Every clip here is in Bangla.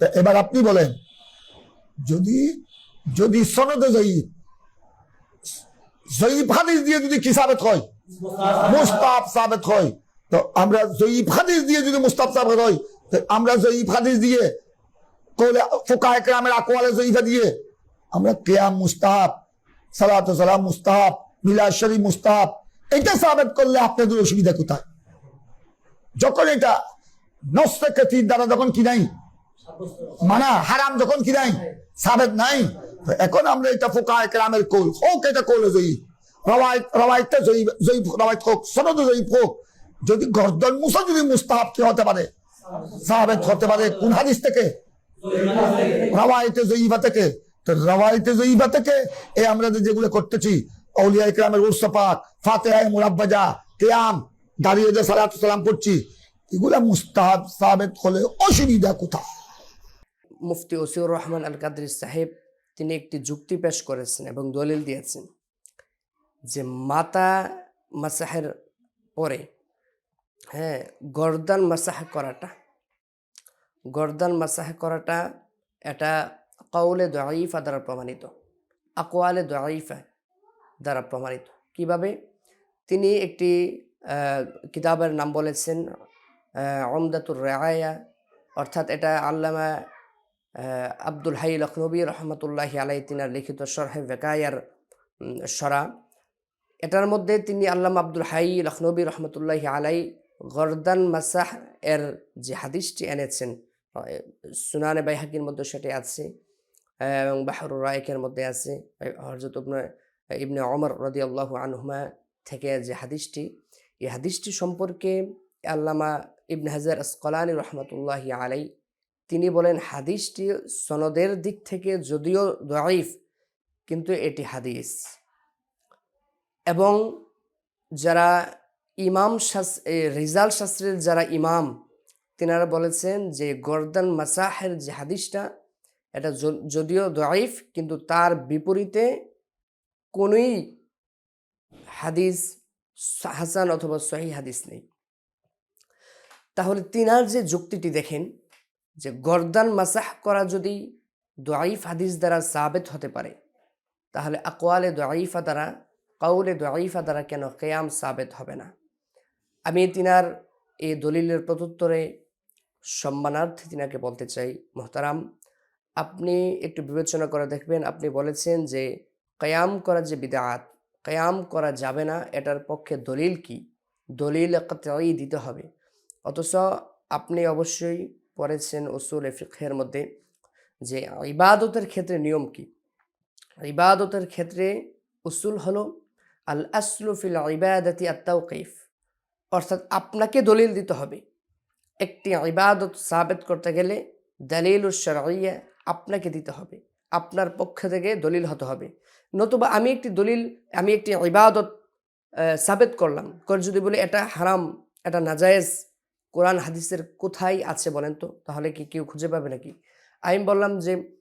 তা এবার আপনি বলেন, যদি যদি সনদে জয়ীব জয়ীব হাদিস দিয়ে যদি কি সাবেত হয়? মুস্তাব সাবেত হয়। তো আমরা জয়ীব হাদিস দিয়ে যদি মুস্তাব সাবেত হয়, তো আমরা জয়ীব হাদিস দিয়ে কৌলে ফোকা একরামের আকোয়ালে জয়ীফা দিয়ে আমরা কেয়াম মুস্তাহাব, সালাত সালাম মুস্তাহাব, মিলাদ শরীফ মুস্তাহাব, এটা সাবেত করলে আপনাদের অসুবিধা কোথায়? যখন এটা কথির দ্বারা যখন কি নাই? মানা, হারাম যখন কি নাই? সাবেত নাই? এখন আমরা এটা ফোকা একরামের কৌল। হোক এটা কৌলে জয়ী রওয়ায়ত রওয়ায়তটা জয়ী জয়ী রওয়ায়ত হোক সনদ জয়ী হোক। যদি গর্দন মুসা যদি মুস্তাহাব কি হতে পারে? সাহাবেত হতে পারে কোন হাদিস থেকে? রওয়ায়তে জয়ীবা থেকে। তো রওয়ায়তে জয়ীবা থেকে এই আমরা যেগুলো করতেছি, অলিয়া ইকরামের উর্স পাক, ফাতেহায় মুরাব্বাজা, কেয়াম, দাঁড়িয়ে যে সালাম পড়ছি, এগুলা মুস্তাহাব, সাবেত হলে অসুবিধা কোথায়? মুফতি ওসিউর রহমান আল কাদরি সাহেব, তিনি একটি যুক্তি পেশ করেছেন এবং দলিল দিয়েছেন যে মাতা মাসাহের পরে হ্যাঁ গর্দান মাসাহ করাটা, গর্দান মাসাহ করাটা এটা কৌলে দয়ীফা দ্বারা প্রমাণিত আকোয়ালে দয়ীফা দ্বারা প্রমাণিত। কীভাবে? তিনি একটি কিতাবের নাম বলেছেন অমদাতুর রায়া অর্থাৎ এটা আল্লামা আব্দুল হাই লখনবী রহমতুল্লাহি আলাই তিনার লিখিত সরহে বেকায়ার সরা। এটার মধ্যে তিনি আল্লাম আব্দুল হাই লখনবী রহমতুল্লাহি আলাই গরদান মাসাহ এর যে হাদিসটি এনেছেন সুনানে বাইহাকির মধ্যে সেটি আছে, এবং বাহরুর রায়কের মধ্যে আছে হরজত ইবনে অমর রদি আল্লাহ আনহুমা থেকে যে হাদিসটি, এই হাদিসটি সম্পর্কে আল্লামা ইবনে হাজার আসকলানি রহমতুল্লাহি আলাই তিনি বলেন, হাদিসটি সনদের দিক থেকে যদিও দয়ীফ কিন্তু এটি হাদিস। এবং যারা ইমাম শাস রিজাল শাস্ত্রের যারা ইমাম, তিনারা বলেছেন যে গর্দান মাসাহের যে হাদিসটা, এটা যদিও দয়ীফ কিন্তু তার বিপরীতে কোনোই হাদিস হাসান অথবা সহি হাদিস নেই। তাহলে তিনার যে যুক্তিটি দেখেন যে গর্দান মাসাহ করা যদি দোয়াইফ হাদিস দ্বারা সাবেত হতে পারে, তাহলে আকোয়ালে দোয়াইফা দ্বারা কাউলে দোয়াইফা দ্বারা কেন কেয়াম সাবেত হবে না? আমি তিনার এই দলিলের প্রত্যুত্তরে সম্মানার্থে তিনাকে বলতে চাই, মোহতারাম, আপনি একটু বিবেচনা করে দেখবেন, আপনি বলেছেন যে কয়াম করা যে বিদাত, কয়াম করা যাবে না, এটার পক্ষে দলিল কি? দলিল কতই দিতে হবে। অথচ আপনি অবশ্যই পড়েছেন উসুল ফিকহের মধ্যে যে ইবাদতের ক্ষেত্রে নিয়ম কি? ইবাদতের ক্ষেত্রে উসুল হলো, আল আসলু ফিল ইবাদতি আত্মাউকাইফ অর্থাৎ আপনাকে দলিল দিতে হবে। একটি ইবাদত সাবেত করতে গেলে দলিল শরইয়া আপনাকে দিতে হবে। আপনার পক্ষ থেকে দলিল হতে হবে। নতুবা আমি একটি দলিল, আমি একটি ইবাদত সাবেত করলাম। করে যদি বলি এটা হারাম, এটা নাজায়েজ কোরআন হাদিসের কোথায় আছে বলেন তো? তাহলে কি কেউ খুঁজে পাবে নাকি? আমি বললাম যে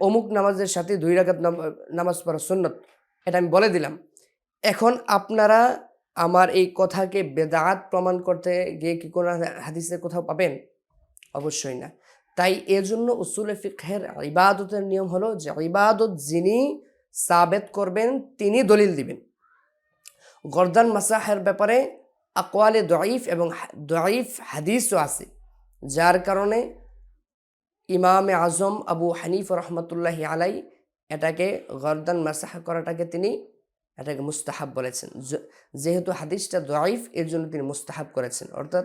অমুক নামাজের সাথে দুই নাম- নামাজ পড়া সুন্নত, এটা আমি বলে দিলাম। এখন আপনারা আমার এই কথাকে বেদাত প্রমাণ করতে গিয়ে কি কোনো হাদিসে কোথাও পাবেন? অবশ্যই না। তাই এর জন্য উসুল ফিকহের ইবাদতের নিয়ম হলো যে, ইবাদত যিনি সাবেত করবেন, তিনি দলিল দিবেন। গর্দান মাসাহের ব্যাপারে আকোয়ালে দয়ীফ এবং দয়ীফ হাদিসও আছে। যার কারণে ইমামে আজম আবু হানিফ রহমতুল্লাহি আলাই এটাকে গর্দান মাসাহ করাটাকে তিনি এটাকে মুস্তাহাব বলেছেন। যেহেতু হাদিসটা দয়ীফ এর জন্য তিনি মুস্তাহাব করেছেন। অর্থাৎ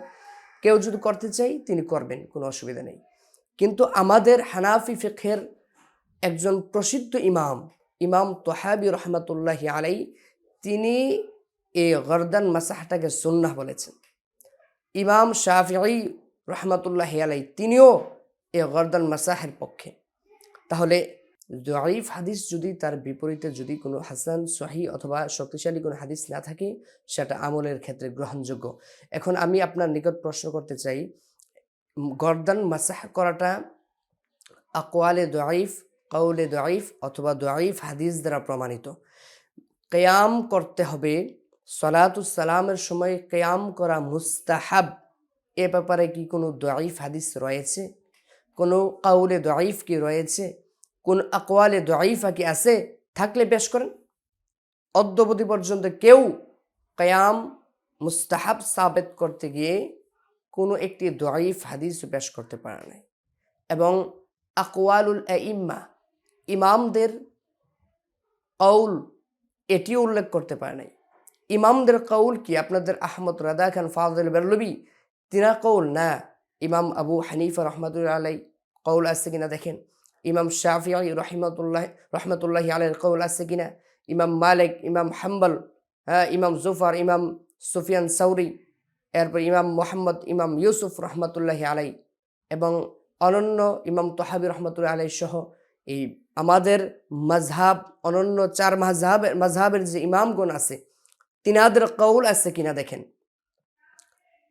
কেউ যদি করতে চাই, তিনি করবেন, কোনো অসুবিধা নেই। কিন্তু আমাদের হানাফি ফিখের একজন প্রসিদ্ধ ইমাম ইমাম তোহাবি রহমতুল্লাহি আলাই, তিনি এই গর্দান মাসাহটাকে সুন্নাহ বলেছেন। ইমাম শাফিঈ রহমতুল্লাহি আলাই তিনিও এ গর্দান মাসাহের পক্ষে। তাহলে জয়ীফ হাদিস যদি তার বিপরীতে যদি কোনো হাসান সহি অথবা শক্তিশালী কোনো হাদিস না থাকে, সেটা আমলের ক্ষেত্রে গ্রহণযোগ্য। এখন আমি আপনার নিকট প্রশ্ন করতে চাই, গর্দান মাসাহ করাটা আকোয়ালে দয়ীফ কৌলে দয়ীফ অথবা দয়ীফ হাদিস দ্বারা প্রমাণিত। কেয়াম করতে হবে সালাতুসালামের সময় কেয়াম করা মুস্তাহাব, এ ব্যাপারে কি কোনো দয়ীফ হাদিস রয়েছে? কোনো কাউলে দয়ীফ কি রয়েছে? কোন আকওয়ালে দয়ীফা কি আছে? থাকলে পেশ করেন। অদ্যবধি পর্যন্ত কেউ কয়াম মুস্তাহাব সাবেত করতে গিয়ে কোনো একটি দয়ীফ হাদিস পেশ করতে পারে নাই। এবং আকওয়ালুল ইম্মা ইমামদের কৌল এটিও উল্লেখ করতে পারে নাই। ইমামদের কৌল কি? আপনাদের আহমদ রাদা খান ফাজল বেরলবি, তিনা কৌল না। ইমাম আবু হানিফা রহমতুল্লাহ আলাই কৌল আছে কিনা দেখেন। ইমাম শাফি রহমতুল্লাহ রহমতুল্লাহ আলের কৌল আছে কিনা? ইমাম মালিক, ইমাম হাম্বল হ্যাঁ ইমাম জুফার, ইমাম সুফিয়ান সৌরি এরপর ইমাম মোহাম্মদ, ইমাম ইউসুফ রহমতুল্লাহ আলাই এবং অনন্য ইমাম তোহাবি রহমতুল্লাহ আলাই সহ এই আমাদের মাঝহাব অনন্য চার মাঝহাবের মাঝহাবের যে ইমামগণ আছে তিনাদের কৌল আছে কিনা দেখেন।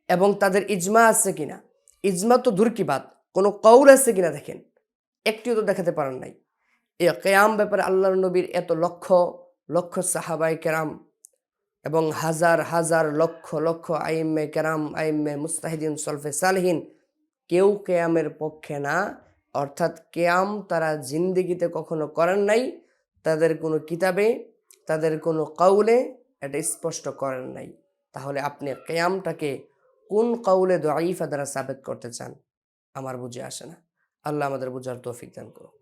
এবং তাদের ইজমা আছে কিনা। ইজমা তো দূর কি বাদ কোনো কৌল আছে কিনা দেখেন। একটিও তো দেখাতে পারেন নাই। এ কেয়াম ব্যাপারে আল্লাহর নবীর এত লক্ষ লক্ষ সাহাবাই কেরাম এবং হাজার হাজার, লক্ষ লক্ষ আইম্মে কেরাম, আইম্মে মুস্তাহিদিন, সলফে সালহীন কেউ কেয়ামের পক্ষে না। অর্থাৎ কেয়াম তারা জিন্দিগিতে কখনো করেন নাই। তাদের কোনো কিতাবে, তাদের কোনো কাউলে এটা স্পষ্ট করেন নাই। তাহলে আপনি কেয়ামটাকে কোন কাউলে দোয়াইফা দ্বারা সাবেক করতে চান? আমার বুঝে আসে না। আল্লাহ আমাদের বুঝার তৌফিক দান করুন